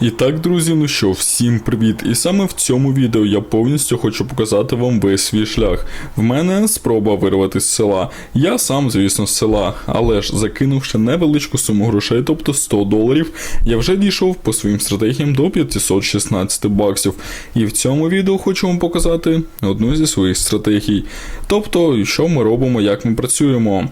І так, друзі, ну що, всім привіт! І саме в цьому відео я повністю хочу показати вам весь свій шлях. В мене спроба вирвати з села. Я сам, звісно, з села, але ж закинувши невеличку суму грошей, тобто 100 доларів, я вже дійшов по своїм стратегіям до 516 баксів. І в цьому відео хочу вам показати одну зі своїх стратегій. Тобто, що ми робимо, як ми працюємо.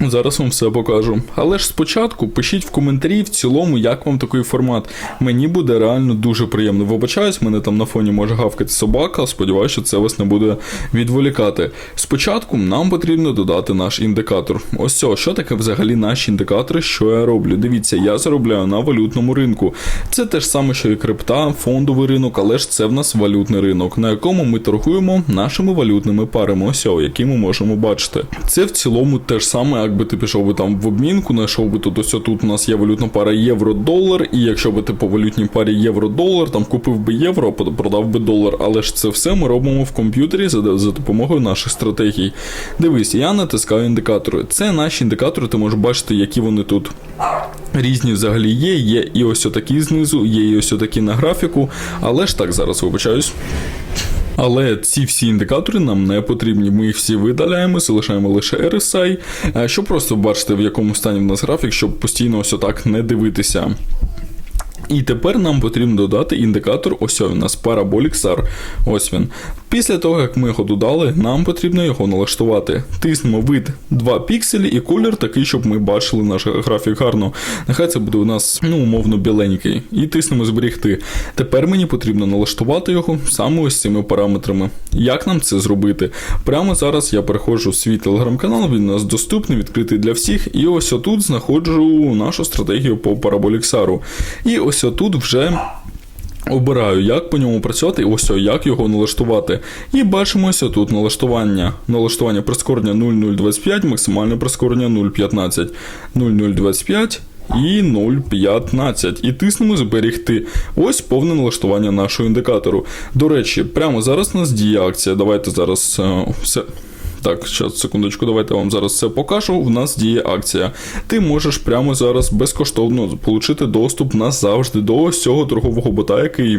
Зараз вам все покажу. Але ж спочатку пишіть в коментарі в цілому, як вам такий формат. Мені буде реально дуже приємно. Вибачаюсь, мене там на фоні може гавкати собака. Сподіваюся, що це вас не буде відволікати. Спочатку нам потрібно додати наш індикатор. Ось цього, що таке взагалі наші індикатори, що я роблю. Дивіться, я заробляю на валютному ринку. Це те ж саме, що і крипта, фондовий ринок, але ж це в нас валютний ринок, на якому ми торгуємо нашими валютними парами. Ось які ми можемо бачити. Це в цілому те ж саме, якби ти пішов би там в обмінку, знайшов би тут ось тут у нас є валютна пара євро-долар, і якщо би ти по валютній парі євро-долар, там купив би євро, продав би долар. Але ж це все ми робимо в комп'ютері за, за допомогою наших стратегій. Дивись, я натискаю індикатори. Це наші індикатори, ти можеш бачити, які вони тут. Різні взагалі є, є і ось отакі знизу, є і ось отакі на графіку, але ж так зараз вибачаюсь. Але ці всі індикатори нам не потрібні. Ми їх всі видаляємо, залишаємо лише RSI, щоб просто бачити, в якому стані в нас графік, щоб постійно ось отак не дивитися. І тепер нам потрібно додати індикатор, ось він у нас Parabolic SAR. Ось він. Після того, як ми його додали, нам потрібно його налаштувати. Тиснемо вид 2 пікселі і колір такий, щоб ми бачили наш графік гарно. Нехай це буде у нас, ну, умовно, біленький. І тиснемо зберігти. Тепер мені потрібно налаштувати його саме ось цими параметрами. Як нам це зробити? Прямо зараз я переходжу в свій телеграм-канал, він у нас доступний, відкритий для всіх. І ось отут знаходжу нашу стратегію по SAR. І ось отут вже. Обираю, як по ньому працювати, і ось як його налаштувати. І бачимо ось тут налаштування. Налаштування прискорення 0025, максимальне прискорення 0,15. 0025 і 0,15. І тиснемо зберігти. Ось повне налаштування нашого індикатору. До речі, прямо зараз у нас діє акція. Давайте зараз е, все. Так, зараз, секундочку, давайте я вам зараз це покажу. У нас діє акція. Ти можеш прямо зараз безкоштовно отримати доступ назавжди до цього торгового бота, який.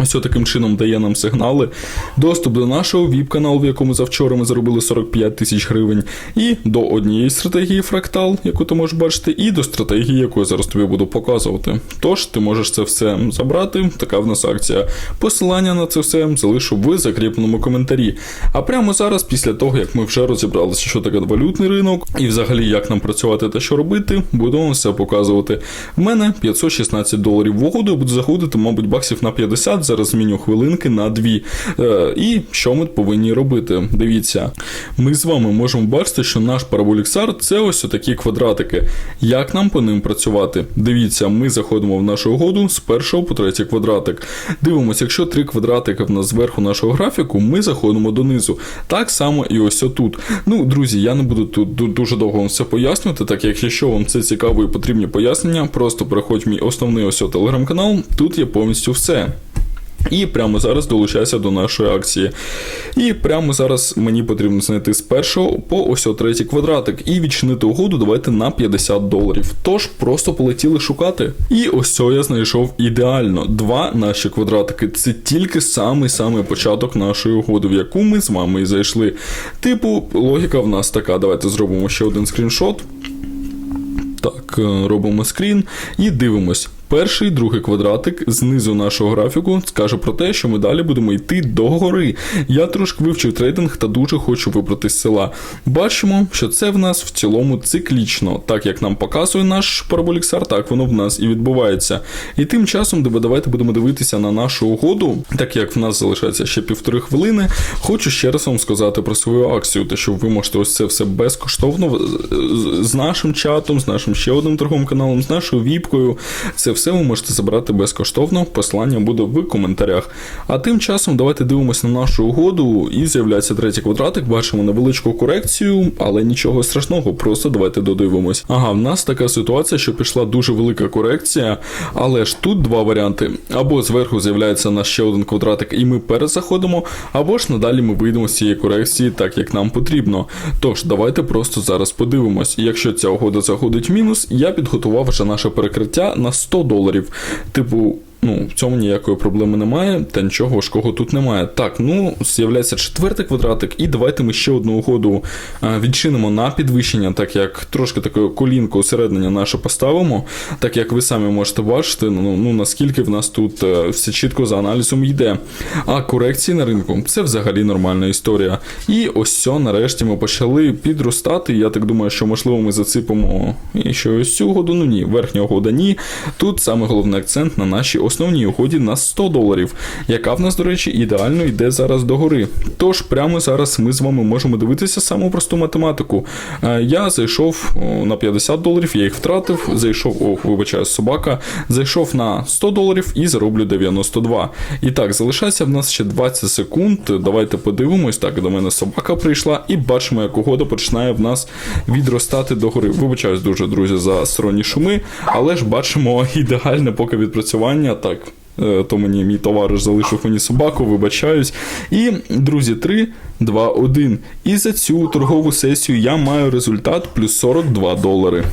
Ось таким чином дає нам сигнали, доступ до нашого віп-каналу, в якому завчора ми заробили 45 тисяч гривень, і до однієї стратегії фрактал, яку ти можеш бачити, і до стратегії, яку я зараз тобі буду показувати. Тож ти можеш це все забрати, така в нас акція. Посилання на це все залишу в закріпленому коментарі. А прямо зараз, після того, як ми вже розібралися, що таке валютний ринок, і взагалі як нам працювати та що робити, буду вам все показувати. В мене 516 доларів в угоду, буду заходити, мабуть, баксів на 50 зараз зміню хвилинки на 2. Е, і що ми повинні робити? Дивіться, ми з вами можемо бачити, що наш параболіксар це ось такі квадратики. Як нам по ним працювати? Дивіться, ми заходимо в нашу угоду з першого по третій квадратик. Дивимося, якщо три квадратики в нас зверху нашого графіку, ми заходимо донизу. Так само і ось отут. Ну, друзі, я не буду тут дуже довго вам все пояснювати, так як якщо вам це цікаво і потрібні пояснення, просто переходь мій основний ось телеграм-канал, тут є повністю все. І прямо зараз долучайся до нашої акції. І прямо зараз мені потрібно знайти з першого по ось третій квадратик і відчинити угоду давайте на 50 доларів. Тож просто полетіли шукати. І ось цього я знайшов ідеально. Два наші квадратики. Це тільки самий-самий початок нашої угоди, в яку ми з вами і зайшли. Типу, логіка в нас така. Давайте зробимо ще один скріншот. Так, е, робимо скрін і дивимось. Перший, другий квадратик знизу нашого графіку скаже про те, що ми далі будемо йти до гори. Я трошки вивчив трейдинг та дуже хочу вибрати з села. Бачимо, що це в нас в цілому циклічно, так як нам показує наш параболіксар, так воно в нас і відбувається. І тим часом, давайте будемо дивитися на нашу угоду, так як в нас залишається ще півтори хвилини. Хочу ще раз вам сказати про свою акцію, те, що ви можете ось це все безкоштовно з нашим чатом, з нашим ще одним торговим каналом, з нашою віпкою. Це все ви можете забрати безкоштовно. Посилання буде в коментарях. А тим часом давайте дивимося на нашу угоду і з'являється третій квадратик. Бачимо невеличку корекцію, але нічого страшного, просто давайте додивимось. Ага, в нас така ситуація, що пішла дуже велика корекція, але ж тут два варіанти: або зверху з'являється наш ще один квадратик, і ми перезаходимо, або ж надалі ми вийдемо з цієї корекції так, як нам потрібно. Тож, давайте просто зараз подивимось. Якщо ця угода заходить в мінус, я підготував вже наше перекриття на 100 доларів. Типу. Ну, в цьому ніякої проблеми немає, та нічого важкого тут немає. Так, ну, з'являється четвертий квадратик, і давайте ми ще одну угоду е, відчинимо на підвищення, так як трошки таке колінко усереднення наше поставимо, так як ви самі можете бачити, ну, ну наскільки в нас тут е, все чітко за аналізом йде. А корекції на ринку це взагалі нормальна історія. І ось все, нарешті ми почали підростати. Я так думаю, що можливо ми заціпимо і що цю угоду, ну ні, верхня угода ні. Тут саме головний акцент на нашій основній угоді на 100 доларів, яка в нас, до речі, ідеально йде зараз догори. Тож прямо зараз ми з вами можемо дивитися саму просту математику. Е, Я зайшов на 50 доларів, я їх втратив, зайшов, о, вибачаю, собака, зайшов на 100 доларів і зароблю 92. І так, залишається в нас ще 20 секунд. Давайте подивимось. Так, до мене собака прийшла, і бачимо, як угода починає в нас відростати догори. Вибачаюсь дуже, друзі, за сторонні шуми, але ж бачимо ідеальне поки відпрацювання. Так. е, То мені мій товариш залишив мені собаку, вибачаюсь. І, друзі, 3, 2, 1. І за цю торгову сесію я маю результат плюс 42 долари.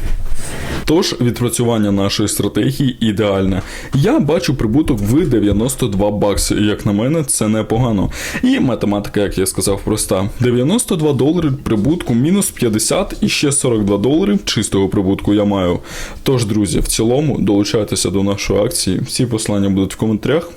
Тож відпрацювання нашої стратегії ідеальне. Я бачу прибуток в 92 бакси. Як на мене, це непогано. І математика, як я сказав, проста: 92 долари прибутку, мінус 50 і ще 42 долари чистого прибутку я маю. Тож, друзі, в цілому долучайтеся до нашої акції. Всі послання будуть в коментарях.